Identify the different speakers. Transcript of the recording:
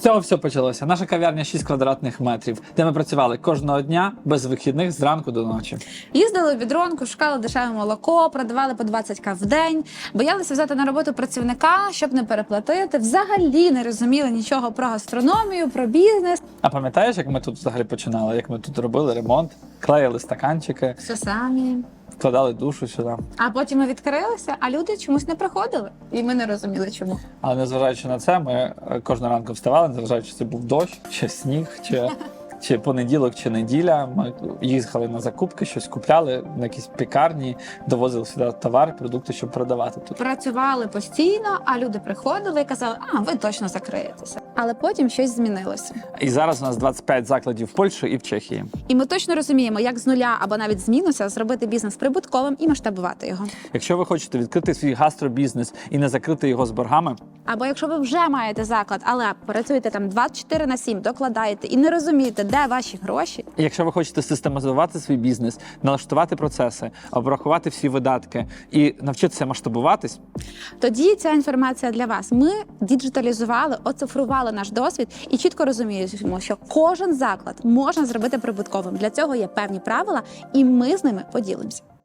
Speaker 1: цього все почалося. Наша кав'ярня 6 квадратних метрів, де ми працювали кожного дня без вихідних зранку до ночі.
Speaker 2: Їздили в бідронку, шукали дешеве молоко, продавали по 20к в день, боялися взяти на роботу працівника, щоб не переплатити. Взагалі не розуміли нічого про гастрономію, про бізнес.
Speaker 1: А пам'ятаєш, як ми тут взагалі починали? Як ми тут робили ремонт, клеїли стаканчики,
Speaker 2: Все самі.
Speaker 1: Вкладали душу сюди.
Speaker 2: А потім ми відкрилися, а люди чомусь не приходили, і ми не розуміли, чому.
Speaker 1: Але незважаючи на це, ми е, кожного ранку вставали, незважаючи, чи це був дощ, чи сніг, чи, чи понеділок, чи неділя. Ми їхали на закупки, щось купляли на якісь пікарні, довозили сюди товар, продукти, щоб продавати тут.
Speaker 2: Працювали постійно, а люди приходили і казали, а ви точно закриєтеся. Але потім щось змінилося.
Speaker 1: І зараз у нас 25 закладів в Польщі і в Чехії.
Speaker 2: І ми точно розуміємо, як з нуля або навіть з мінуса зробити бізнес прибутковим і масштабувати його.
Speaker 1: Якщо ви хочете відкрити свій гастробізнес і не закрити його з боргами,
Speaker 2: Або якщо ви вже маєте заклад, але працюєте там 24 на 7, докладаєте і не розумієте, де ваші гроші,
Speaker 1: якщо ви хочете систематизувати свій бізнес, налаштувати процеси, обрахувати всі видатки і навчитися масштабуватись,
Speaker 2: тоді ця інформація для вас. Ми діджиталізували, оцифрували наш досвід і чітко розуміємо, що кожен заклад можна зробити прибутковим. Для цього є певні правила, і ми з ними поділимося.